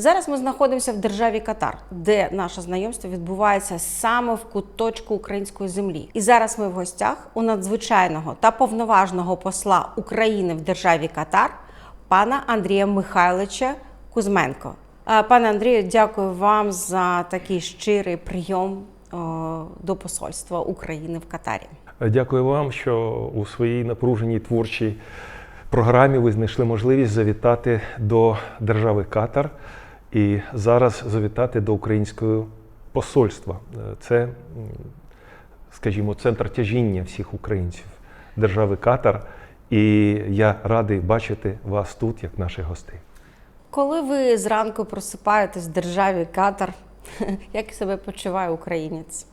Зараз ми знаходимося в державі Катар, де наше знайомство відбувається саме в куточку української землі. І зараз ми в гостях у надзвичайного та повноважного посла України в державі Катар, пана Андрія Михайловича Кузьменко. Е, Пане Андрію, дякую вам за такий щирий прийом е, до посольства України в Катарі. Дякую вам, що у своїй напруженій творчій програмі ви знайшли можливість завітати до держави Катар і зараз завітати до українського посольства. Е, Це, скажімо, центр тяжіння всіх українців держави Катар. І я радий бачити вас тут, як наших гостей. Коли ви зранку просипаєтесь в державі Катар, як себе почуває українець?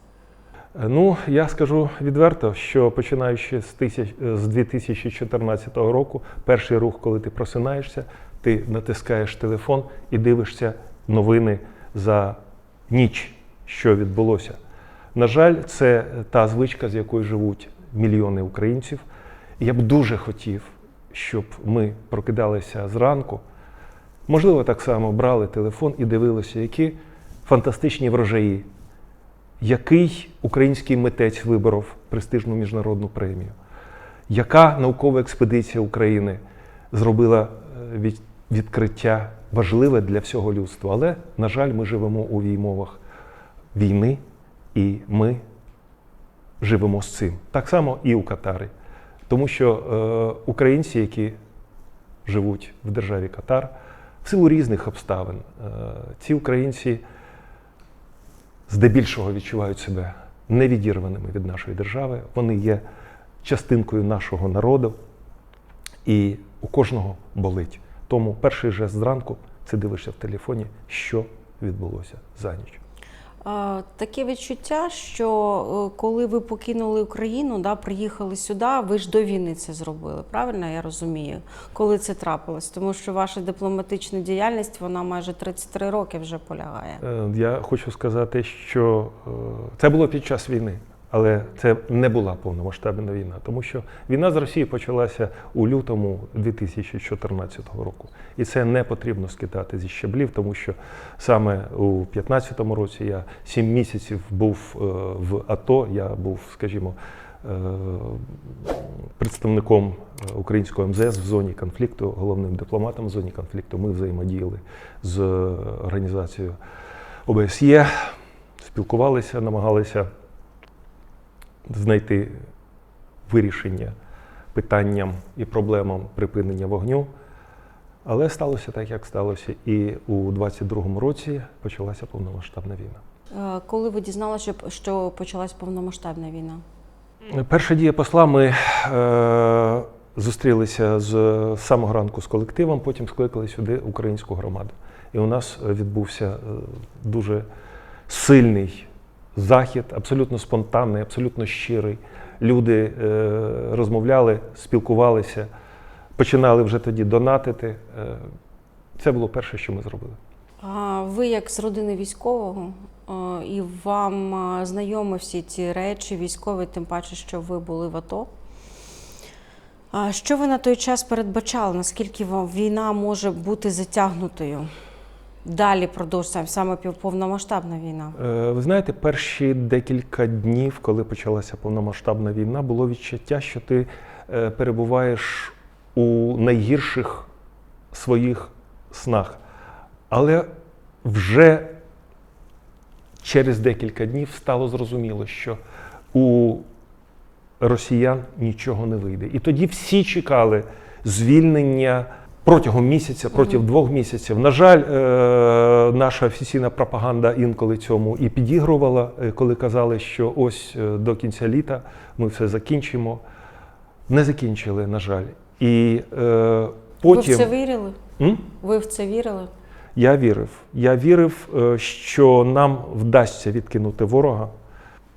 Ну, я скажу відверто, що починаючи з 2014 року, перший рух, коли ти просинаєшся, ти натискаєш телефон і дивишся новини за ніч, що відбулося. На жаль, це та звичка, з якою живуть мільйони українців. Я б дуже хотів, щоб ми прокидалися зранку. Можливо, так само брали телефон і дивилися, які фантастичні врожаї який український митець виборов престижну міжнародну премію? Яка наукова експедиція України зробила е, від- відкриття важливе для всього людства? Але, на жаль, ми живемо у віймовах війни, і ми живемо з цим. Так само і у Катарі. Тому що е, українці, які живуть в державі Катар, в силу різних обставин, е, ці українці здебільшого відчувають себе невідірваними від нашої держави. Вони є частинкою нашого народу, і у кожного болить. Тому перший жест зранку це дивишся в телефоні, що відбулося за ніч. Таке відчуття, що е, коли ви покинули Україну, да, приїхали сюди, ви ж до війни це зробили. Правильно я розумію, коли це трапилось? Тому що ваша дипломатична діяльність вона майже 33 роки вже полягає. Е, Я хочу сказати, що е, це було під час війни, але це не була повномасштабна війна, тому що війна з Росією почалася у лютому 2014 року. І це не потрібно скидати зі щаблів, тому що саме у 2015 році я 7 місяців був е, в АТО, я був, скажімо, е, представником е, українського МЗС в зоні конфлікту, головним дипломатом в зоні конфлікту. Ми взаємодіяли з організацією ОБСЄ, спілкувалися, намагалися знайти вирішення питанням і проблемам припинення вогню. Але сталося так, як сталося. І у 22-му році почалася повномасштабна війна. Е, Коли ви дізналися, що- почалась повномасштабна війна? Перша дія посла ми е, зустрілися з самого ранку з колективом, потім скликали сюди українську громаду. І у нас відбувся е, дуже сильний захід, абсолютно спонтанний, абсолютно щирий. Люди е, розмовляли, спілкувалися, починали вже тоді донатити. Е, це було перше, що ми зробили. А ви як з родини військового, е, і вам знайомі всі ці речі військові, тим паче, що ви були в АТО. А Що ви на той час передбачали? Наскільки війна може бути затягнутою? Далі продовжуємо саме повномасштабна війна. Е, Ви знаєте, перші декілька днів, коли почалася повномасштабна війна, було відчуття, що ти е, перебуваєш у найгірших своїх снах. Але вже через декілька днів стало зрозуміло, що у росіян нічого не вийде. І тоді всі чекали звільнення протягом місяця, протягом двох місяців. На жаль, е, наша офіційна пропаганда інколи цьому і підігрувала, е, коли казали, що ось е, до кінця літа ми все закінчимо. Не закінчили, на жаль. І е, потім Ви в це вірили? М? Ви в це вірили? я вірив. Я вірив, що нам вдасться відкинути ворога.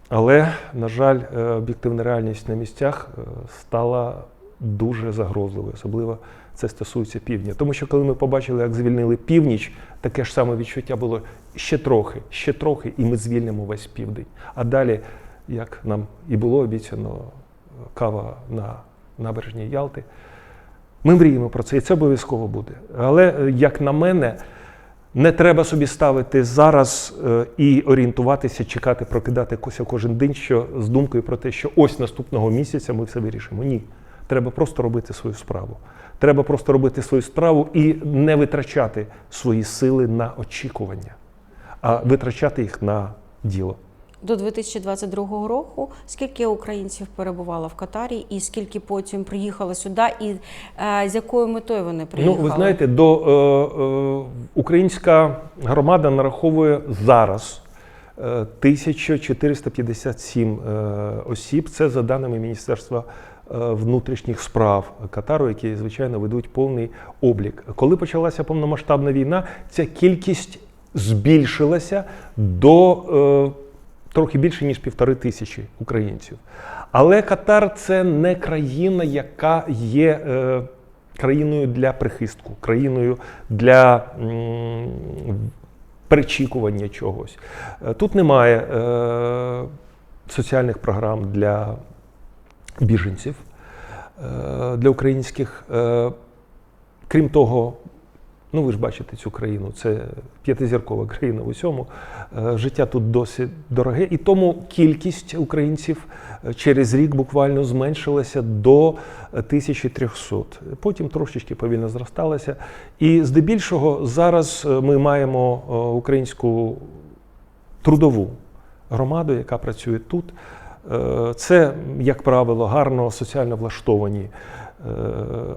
Але, на жаль, об'єктивна реальність на місцях стала дуже загрозливою, особливо це стосується півдня. Тому що коли ми побачили, як звільнили північ, таке ж саме відчуття було ще трохи, ще трохи, і ми звільнимо весь південь. А далі, як нам і було обіцяно, кава на набережній Ялти. Ми мріємо про це, і це обов'язково буде. Але, е, як на мене, Не треба собі ставити зараз е, і орієнтуватися, чекати, прокидатися кожен день, що з думкою про те, що ось наступного місяця ми все вирішимо. Ні. Треба просто робити свою справу. Треба просто робити свою справу і не витрачати свої сили на очікування, а витрачати їх на діло. До 2022 року скільки українців перебувало в Катарі, і скільки потім приїхало сюди, і е, з якою метою вони приїхали? Ну, ви знаєте, до е, е, українська громада нараховує зараз е, 1457 е, осіб. Це за даними Міністерства е, внутрішніх справ Катару, які, звичайно, ведуть повний облік. Коли почалася повномасштабна війна, ця кількість збільшилася до е, трохи більше ніж півтори тисячі українців. Але Катар це не країна, яка є е, країною для прихистку, країною для перечікування чогось. Е, Тут немає е, соціальних програм для біженців, е, для українських. Е, крім того, Ну, ви ж бачите цю країну, це п'ятизіркова країна в усьому. Е, Життя тут досить дороге, і тому кількість українців через рік буквально зменшилася до 1300. Потім трошечки повільно зросталася. І здебільшого зараз ми маємо українську трудову громаду, яка працює тут. Е, Це, як правило, гарно соціально влаштовані е,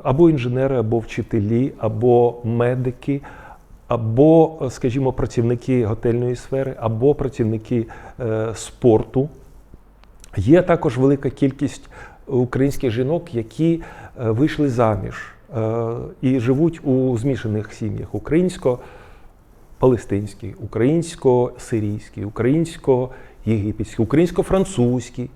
або інженери, або вчителі, або медики, або, скажімо, працівники готельної сфери, або працівники е, спорту. Є також велика кількість українських жінок, які вийшли заміж і живуть у змішаних сім'ях українсько-палестинській, українсько-сирійській, українсько-єгипетській, українсько-французькій,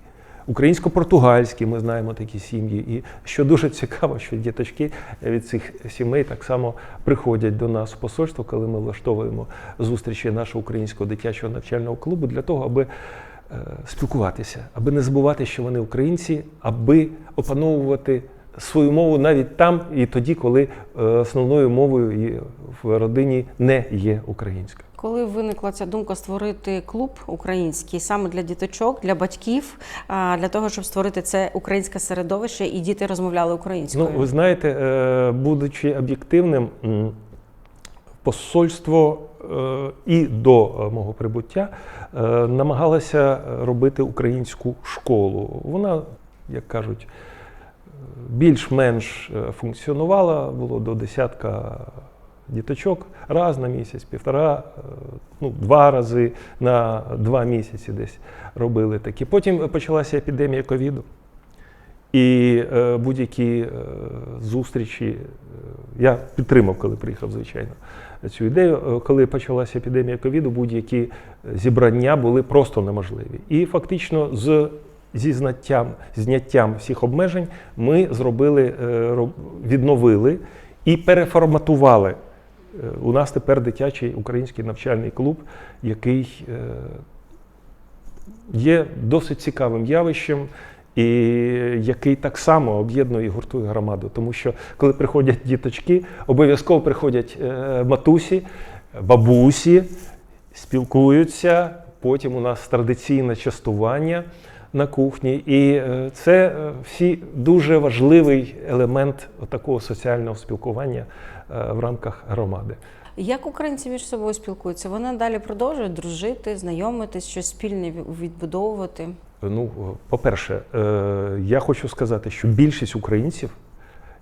українсько-португальській. Ми знаємо такі сім'ї. І що дуже цікаво, що діточки від цих сімей так само приходять до нас в посольство, коли ми влаштовуємо зустрічі нашого українського дитячого навчального клубу для того, аби е, спілкуватися, аби не забувати, що вони українці, аби опановувати свою мову навіть там і тоді, коли е, основною мовою в родині не є українська. Коли виникла ця думка створити клуб український саме для діточок, для батьків, для того, щоб створити це українське середовище і діти розмовляли українською? Ну, ви знаєте, е, будучи об'єктивним, посольство е, і до мого прибуття намагалося робити українську школу. Вона, як кажуть, більш-менш е, функціонувала, було до десятка діточок раз на місяць, півтора, е, ну, два рази на два місяці десь робили такі. Потім почалася епідемія ковіду. І е, будь-які е, зустрічі е, я підтримав, коли приїхав, звичайно, цю ідею. Коли почалася епідемія ковіду, будь-які зібрання були просто неможливі. І фактично з зі знаттям, зняттям всіх обмежень ми зробили, е, відновили і переформатували. Е, У нас тепер дитячий український навчальний клуб, який е, є досить цікавим явищем, і який так само об'єднує і гуртує громаду. Тому що коли приходять діточки, обов'язково приходять матусі, бабусі, спілкуються. Потім у нас традиційне частування на кухні. І е, це е, всі дуже важливий елемент такого соціального спілкування е, в рамках громади. Як українці між собою спілкуються? Вони далі продовжують дружити, знайомитись, щось спільне відбудовувати. Ну, по-перше, я хочу сказати, що більшість українців,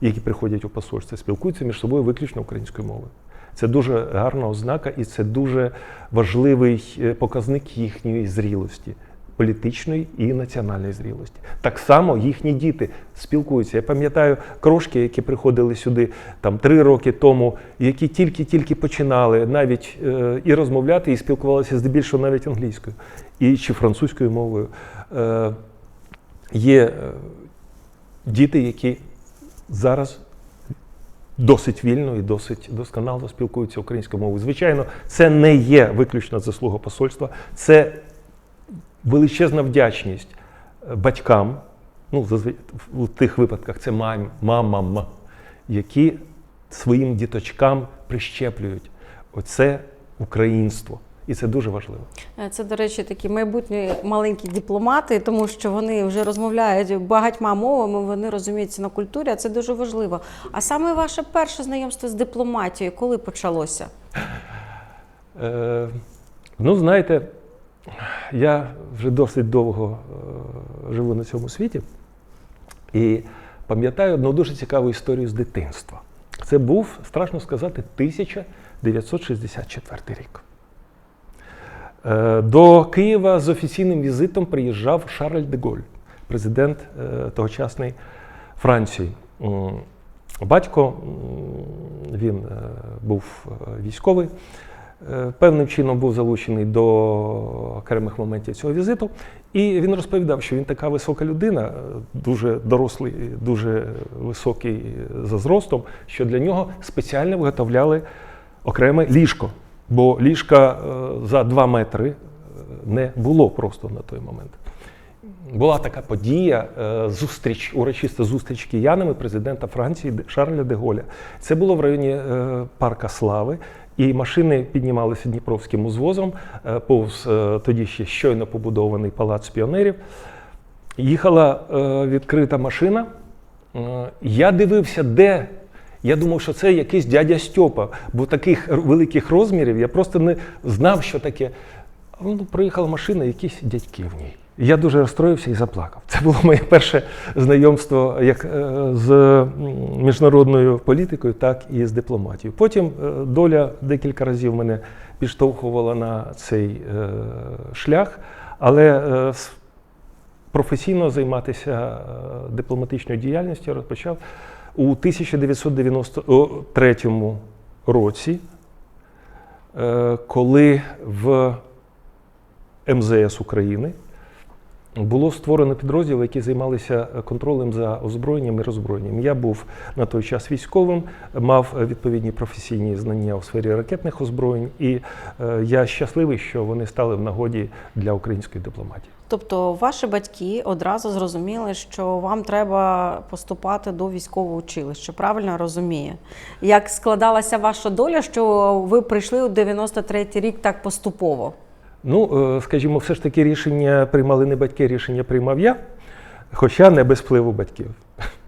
які приходять у посольство, спілкуються між собою виключно українською мовою. Це дуже гарна ознака і це дуже важливий показник їхньої зрілості, політичної і національної зрілості. Так само їхні діти спілкуються. Я пам'ятаю крошки, які приходили сюди там три роки тому, які тільки-тільки починали навіть е, і розмовляти, і спілкувалися здебільшого навіть англійською і чи французькою мовою. Е, є е, діти, які зараз досить вільно і досить досконало спілкуються українською мовою. Звичайно, це не є виключна заслуга посольства, це величезна вдячність е, батькам. Ну, у тих випадках це мам, мамам, які своїм діточкам прищеплюють оце українство. І це дуже важливо. Е, Це, до речі, такі майбутні маленькі дипломати, тому що вони вже розмовляють багатьма мовами, вони розуміються на культурі, а це дуже важливо. А саме ваше перше знайомство з дипломатією, коли почалося? Е, ну, знаєте, я вже досить довго е, живу на цьому світі і пам'ятаю одну дуже цікаву історію з дитинства. Це був, страшно сказати, 1964 рік. Е, До Києва з офіційним візитом приїжджав Шарль де Голь, президент е, тогочасної Франції. Батько, він був військовий, певним чином був залучений до окремих моментів цього візиту. І він розповідав, що він така висока людина, е, дуже дорослий, дуже високий за зростом, що для нього спеціально виготовляли окреме ліжко. Бо ліжка е, за 2 метри е, не було просто на той момент. Була така подія, е, зустріч, урочиста зустріч киянами президента Франції Шарля де Голля. Це було в районі е, Парка Слави, і машини піднімалися Дніпровським узвозом е, повз е, тоді ще щойно побудований палац піонерів. Їхала е, відкрита машина. Я дивився, де. Я думав, що це якийсь дядя Стьопа, бо таких великих розмірів я просто не знав, що таке. Ну, приїхала машина, якісь дядьки в ній. Я дуже розстроївся і заплакав. Це було моє перше знайомство як е, з міжнародною політикою, так і з дипломатією. Потім е, доля декілька разів мене підштовхувала на цей е, шлях, але професійно займатися дипломатичною діяльністю я розпочав у 1993 році, коли в МЗС України було створено підрозділ, які займалися контролем за озброєнням і роззброєнням. Я був на той час військовим, мав відповідні професійні знання у сфері ракетних озброєнь, і е, я щасливий, що вони стали в нагоді для української дипломатії. Тобто, ваші батьки одразу зрозуміли, що вам треба поступати до військового училища. Правильно я розумію? Як складалася ваша доля, що ви прийшли у 93-й рік так поступово? Ну, е, скажімо, все ж таки рішення приймали не батьки, рішення приймав я, хоча не без впливу батьків.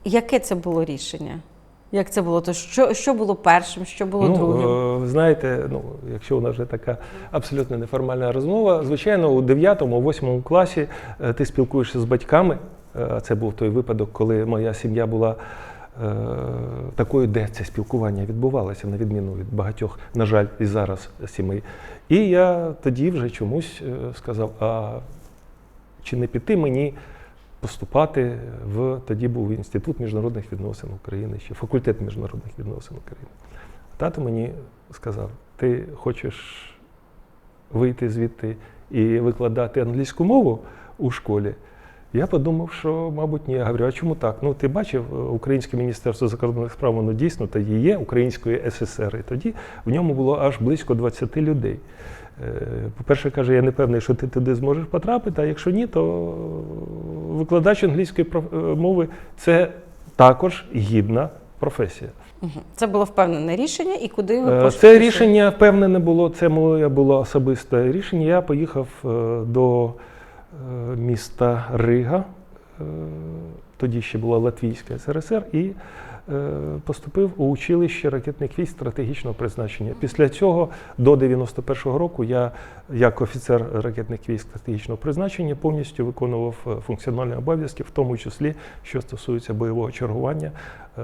Яке це було рішення? Як це було? То що, що було першим, що було другим? Ну, е, знаєте, ну, якщо у нас вже така абсолютно неформальна розмова, звичайно, у 9-8 класі е, ти спілкуєшся з батьками. Це був той випадок, коли моя сім'я була такою, де це спілкування відбувалося, на відміну від багатьох, на жаль, і зараз сімей. І я тоді вже чомусь е, сказав: а чи не піти мені поступати в тоді був інститут міжнародних відносин України, чи факультет міжнародних відносин України. Тато мені сказав: ти хочеш вийти звідти і викладати англійську мову у школі? Я подумав, що, мабуть, ні. Я говорю, а чому так? Ну, ти бачив, е, Українське міністерство закордонних справ, воно дійсно тоді є Української ССР. І тоді в ньому було аж близько 20 людей. Е, По-перше, каже, я не певний, що ти туди зможеш потрапити, а якщо ні, то викладач англійської е, мови це також гідна професія. Це було впевнене рішення, і куди ви пошли? Це рішення впевнене було, це моє було особисте рішення. Я поїхав до міста Рига, е, тоді ще була Латвійська СРСР, і е, поступив у училище ракетних військ стратегічного призначення. Після цього до 91-го року я, як офіцер ракетних військ стратегічного призначення, повністю виконував е, функціональні обов'язки, в тому числі, що стосується бойового чергування. Е,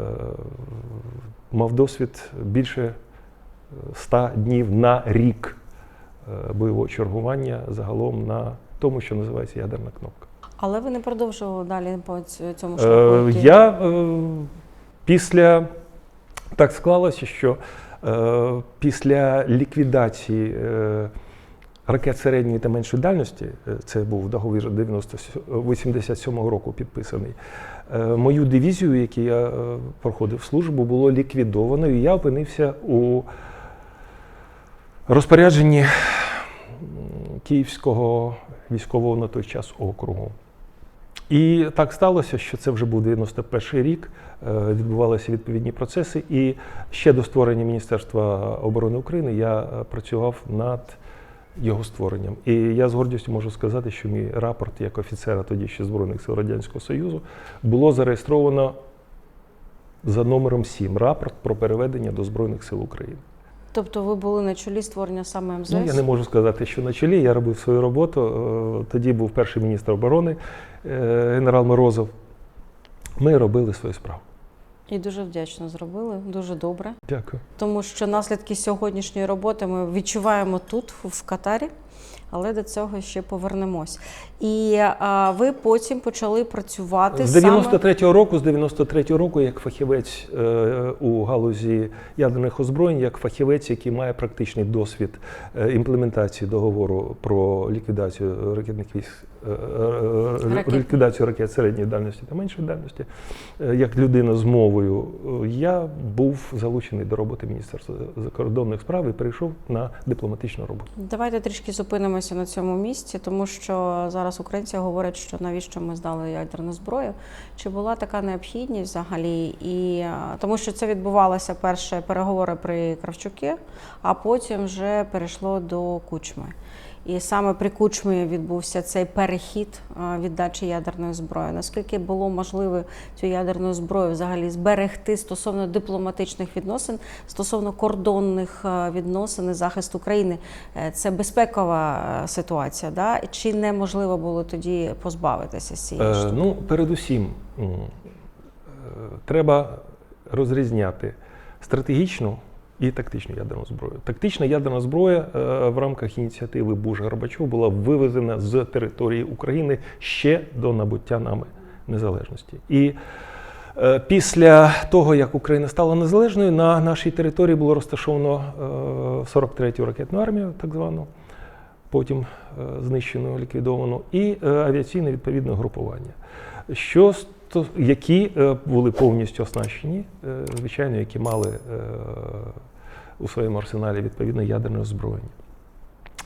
Мав досвід більше 100 днів на рік е, бойового чергування загалом на тому, що називається ядерна кнопка. Але ви не продовжували далі по цьому Е, шляху. йти? Я е, після так склалося, що е, після ліквідації е, ракет середньої та меншої дальності, е, це був договір 87-го року підписаний. е, Мою дивізію, яку я е, проходив службу, було ліквідовано, і я опинився у розпорядженні Київського військового на той час округу. І так сталося, що це вже був 91 рік, е, відбувалися відповідні процеси. І ще до створення Міністерства оборони України я е, працював над його створенням. І я з гордістю можу сказати, що мій рапорт як офіцера тоді ще Збройних сил Радянського Союзу було зареєстровано за номером 7 рапорт про переведення до Збройних сил України. Тобто ви були на чолі створення саме МЗС? Ну, я не можу сказати, що на чолі. Я робив свою роботу. Е, Тоді був перший міністр оборони е, генерал Морозов. Ми робили свою справу. І дуже вдячно зробили, дуже добре. Дякую. Тому що наслідки сьогоднішньої роботи ми відчуваємо тут, в Катарі, але до цього ще повернемось. І а, ви потім почали працювати З саме... 93-го року, з 93-го року, як фахівець е, у галузі ядерних озброєнь, як фахівець, який має практичний досвід е, імплементації договору про ліквідацію ракетних військ, е, е, Ракет. ліквідацію ракет середньої дальності та меншої дальності, е, як людина з мовою, е, я був залучений до роботи Міністерства закордонних справ і перейшов на дипломатичну роботу. Давайте трішки зупинимося на цьому місці, тому що зараз українці говорять, що навіщо ми здали ядерну зброю. Чи була така необхідність взагалі? І е, тому що це відбувалося перше переговори при Кравчуки, а потім вже перейшло до Кучми. І саме при Кучмі відбувся цей перехід е, віддачі ядерної зброї. Наскільки було можливо цю ядерну зброю взагалі зберегти стосовно дипломатичних відносин, стосовно кордонних е, відносин і захисту країни? Е, Це безпекова ситуація, да? чи неможливо було тоді позбавитися з цієї Е, ну, передусім, треба розрізняти стратегічну і тактичну ядерну зброю. Тактична ядерна зброя е, в рамках ініціативи Буша Горбачова була вивезена з території України ще до набуття нами незалежності. І е, Після того, як Україна стала незалежною, на нашій території було розташовано е, 43-ю ракетну армію, так звану, потім е, знищену, ліквідовану, і е, авіаційне відповідне групування, що які е, були повністю оснащені, е, звичайно, які мали е, у своєму арсеналі відповідне ядерне озброєння.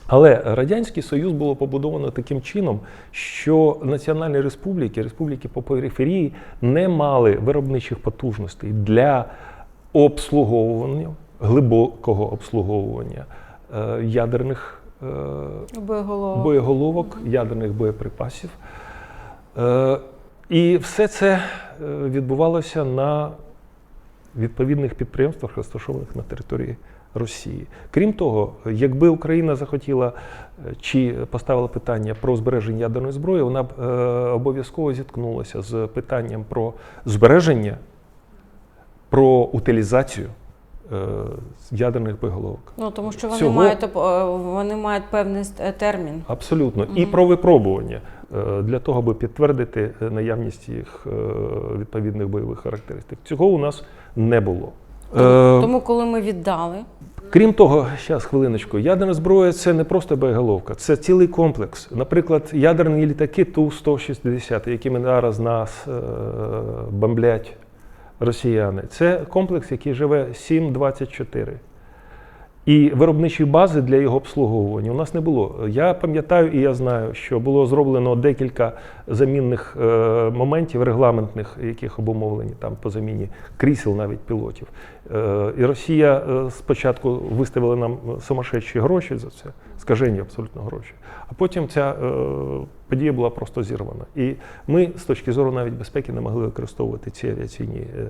Але Радянський Союз було побудовано таким чином, що національні республіки, республіки по периферії не мали виробничих потужностей для обслуговування, глибокого обслуговування ядерних Боєголовок. боєголовок, ядерних боєприпасів. І все це е, відбувалося на відповідних підприємствах, розташованих на території Росії. Крім того, якби Україна захотіла е, чи поставила питання про збереження ядерної зброї, вона б е, обов'язково зіткнулася з питанням про збереження, про утилізацію ядерних боєголовок. Ну тому що вони Цього- мають е, вони мають певний е, термін. Абсолютно. І про випробування е, для того, аби підтвердити е, наявність їх е, відповідних бойових характеристик. Цього у нас не було. Е, Тому, коли ми віддали, Крім того, зараз хвилиночку, ядерна зброя це не просто боєголовка, це цілий комплекс. Наприклад, ядерні літаки Ту-160, якими зараз нас е, бомблять росіяни, це комплекс, який живе 7-24. І виробничої бази для його обслуговування у нас не було. Я пам'ятаю і я знаю, що було зроблено декілька замінних е, моментів регламентних, яких обумовлені там по заміні крісел навіть пілотів. Е, і Росія е, спочатку виставила нам сумасшедші гроші за це, скажені абсолютно гроші. А потім ця е, подія була просто зірвана. І ми з точки зору навіть безпеки не могли використовувати ці авіаційні. Е,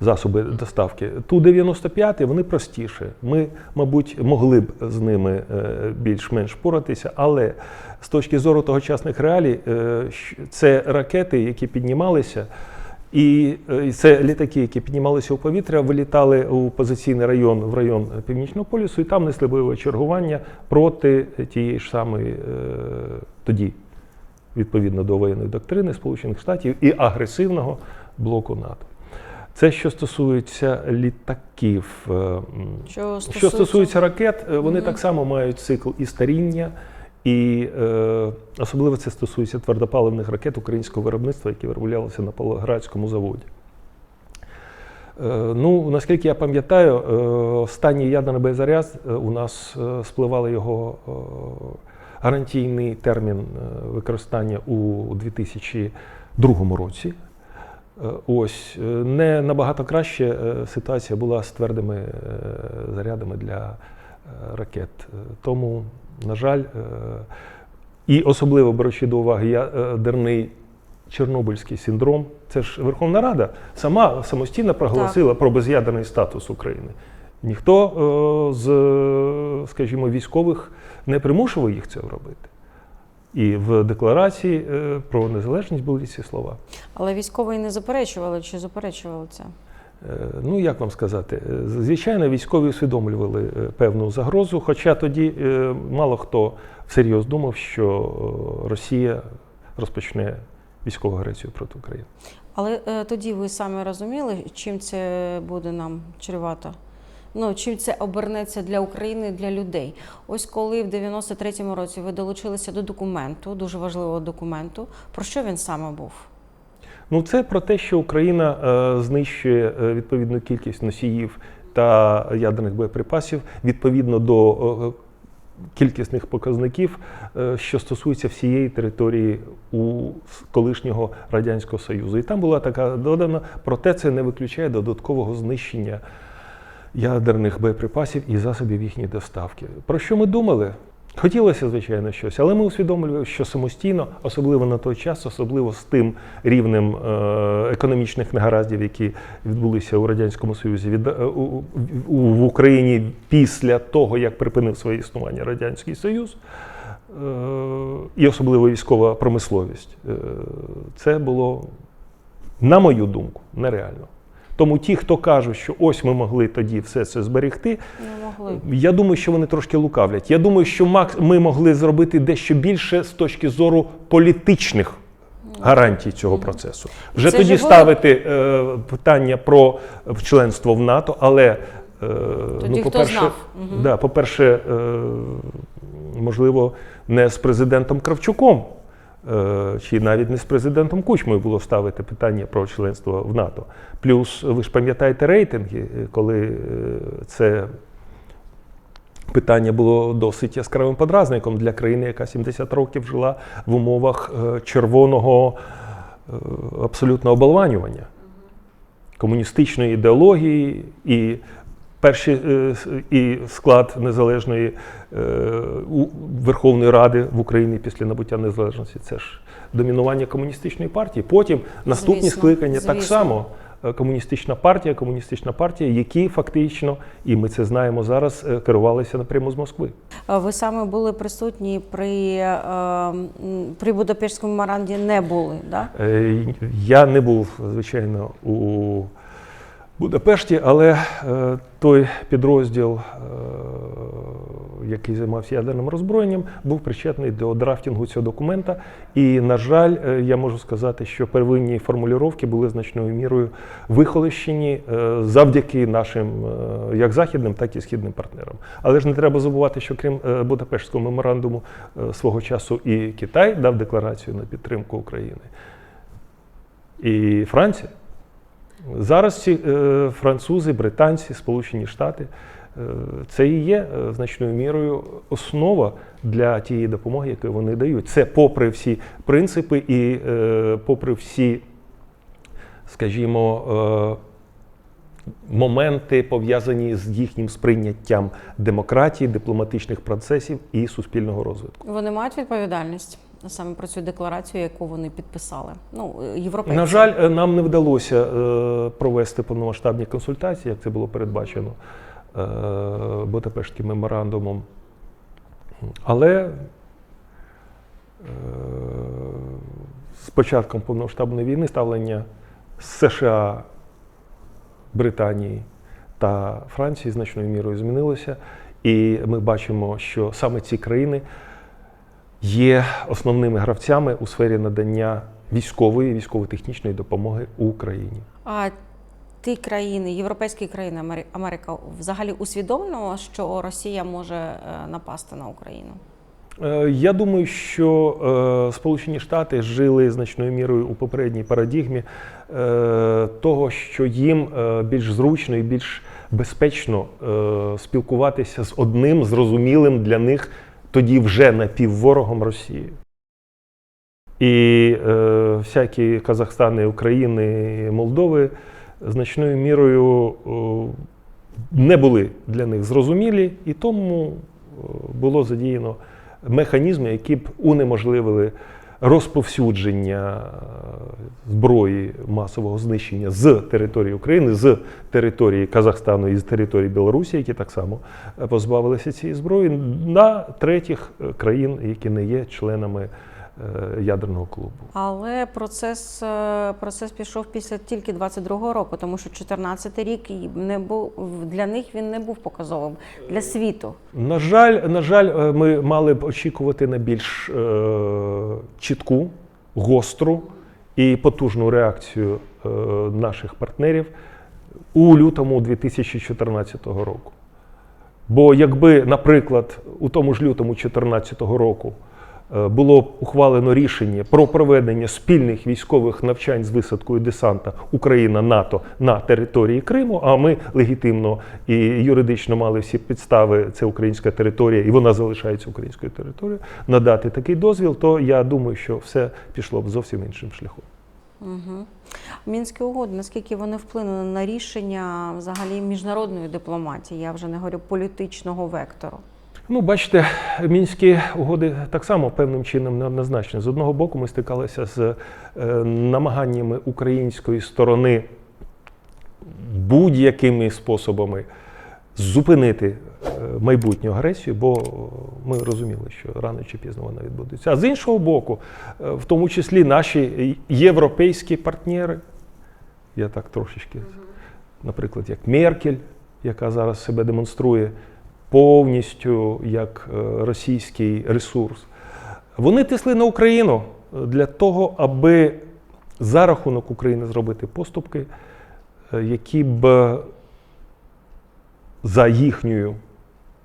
засоби доставки. Ту-95 вони простіше. Ми, мабуть, могли б з ними е, більш-менш поратися, але з точки зору тогочасних реалій, це ракети, які піднімалися. І е, це літаки, які піднімалися у повітря, вилітали у позиційний район в район Північного полюсу, і там несли бойове чергування проти тієї ж самої е, тоді, відповідно до воєнної доктрини Сполучених Штатів і агресивного блоку НАТО. Це що стосується літаків. Е, що Що стосується, стосується ракет, вони Мгм. так само мають цикл і старіння, і е, особливо це стосується твердопаливних ракет українського виробництва, які вироблялися на Павлоградському заводі. Е, ну, наскільки я пам'ятаю, е, останній ядерний боєзаряд е, у нас е, спливали його е, гарантійний термін е, використання у 2002 році. Е, Ось не набагато краще ситуація була з твердими зарядами для ракет. Тому, на жаль, е, і особливо беручи до уваги ядерний Чорнобильський синдром, це ж Верховна Рада сама самостійно проголосила про без'ядерний статус України. Ніхто е, з, е, скажімо, військових не примушував їх це робити. І в декларації е, про незалежність були ці слова. Але військові не заперечували чи заперечували це? Е, Ну, як вам сказати, е, звичайно, військові усвідомлювали е, певну загрозу, хоча тоді мало хто всерйоз думав, що Росія розпочне військову агресію проти України. Але е, тоді ви самі розуміли, чим це буде нам чревато? Ну, чим це обернеться для України, для людей? Ось коли в 93-му році ви долучилися до документу, дуже важливого документу, про що він саме був? Ну, це про те, що Україна е, знищує е, відповідну кількість носіїв та ядерних боєприпасів відповідно до е, кількісних показників, що стосується всієї території у колишнього радянського союзу. І там була така додана, проте це не виключає додаткового знищення ядерних боєприпасів і засобів їхньої доставки. Про що ми думали? Хотілося, звичайно, щось, але ми усвідомлювали, що самостійно, особливо на той час, особливо з тим рівнем е, економічних негараздів, які відбулися у радянському союзі, від, е, в Україні після того, як припинив своє існування радянський союз, е, і особливо військова промисловість, це було, на мою думку, нереально. Тому ті, хто кажуть, що ось ми могли тоді все це зберегти, могли. я думаю, що вони трошки лукавлять. Я думаю, що Макс, ми могли зробити дещо більше з точки зору політичних гарантій цього процесу. Вже Це тоді ж ви- ставити е, питання про членство в НАТО, але е, Тоді ну, по-перше, знав? Мгм. да, по-перше, е, можливо, не з президентом Кравчуком. Е, Чи навіть не з президентом Кучмою було ставити питання про членство в НАТО. Плюс, ви ж пам'ятаєте рейтинги, е, коли е, це питання було досить яскравим подразником для країни, яка 70 років жила в умовах червоного абсолютного оболванювання, комуністичної ідеології і перший е, і склад незалежної е, Верховної Ради в Україні після набуття незалежності. Це ж домінування комуністичної партії. Потім наступні Звісно, скликання так само. е, Комуністична партія, комуністична партія, які фактично, і ми це знаємо зараз, керувалися напряму з Москви. Ви саме були присутні при, при Будапештському меморанді не були, да? Я не був, звичайно, у Будапешті, але е, той підрозділ, е, який займався ядерним роззброєнням, був причетний до драфтингу цього документа. І, на жаль, е, я можу сказати, що первинні формулювання були значною мірою вихолощені завдяки нашим як західним, так і східним партнерам. Але ж не треба забувати, що крім Будапештського меморандуму свого часу і Китай дав декларацію на підтримку України. І Франція. Зараз ці е, французи, британці, Сполучені Штати е, це і є е, значною мірою основа для тієї допомоги, яку вони дають. Це попри всі принципи і попри всі, скажімо, моменти, пов'язані з їхнім сприйняттям демократії, дипломатичних процесів і суспільного розвитку. Вони мають відповідальність саме про цю декларацію, яку вони підписали. Ну, е, європейці. На жаль, е, нам не вдалося е, провести повномасштабні консультації, як це було передбачено Будапештським меморандумом. Але з початком повномасштабної війни ставлення США, Британії та Франції значною мірою змінилося. І ми бачимо, що саме ці країни є основними гравцями у сфері надання військової, військово-технічної допомоги Україні. А ті країни, європейські країни, Амери- Америка взагалі усвідомлювала, що Росія може е, напасти на Україну? Е, Я думаю, що е, Сполучені Штати жили значною мірою у попередній парадігмі того, що їм більш зручно і більш безпечно спілкуватися з одним зрозумілим для них тоді вже напівворогом Росії. І е, всякі Казахстани, України, Молдови значною мірою е, не були для них зрозумілі, і тому е, було задіяно механізми, які б унеможливили розповсюдження е, зброї масового знищення з території України, з території Казахстану і з території Білорусі, які так само е, позбавилися цієї зброї, на третіх е, країн, які не є членами ядерного клубу. Але процес, е, процес пішов після тільки 22-го року, тому що 14-й рік не був для них він не був показовим для світу. На жаль, на жаль, е, ми мали б очікувати на більш е, чітку, гостру і потужну реакцію е, наших партнерів у лютому 2014 року. Бо якби, наприклад, у тому ж лютому 2014 року е, було ухвалено рішення про проведення спільних військових навчань з висадкою десанта Україна НАТО на території Криму, а ми легітимно і юридично мали всі підстави, це українська територія, і вона залишається українською територією, надати такий дозвіл, то я думаю, що все пішло б зовсім іншим шляхом. Угу. Мінські угоди, наскільки вони вплинули на рішення взагалі міжнародної дипломатії, я вже не говорю політичного вектору. Ну, бачите, мінські угоди так само певним чином неоднозначні. З одного боку, ми стикалися з е, намаганнями української сторони будь-якими способами зупинити е, майбутню агресію, бо ми розуміли, що рано чи пізно вона відбудеться. А з іншого боку, е, в тому числі наші європейські партнери, я так трошечки, наприклад, як Меркель, яка зараз себе демонструє повністю як е, російський ресурс. Вони тисли на Україну для того, аби за рахунок України зробити поступки, е, які б за їхньою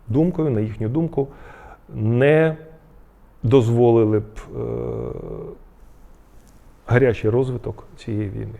думкою, на їхню думку, не дозволили б е, гарячий розвиток цієї війни.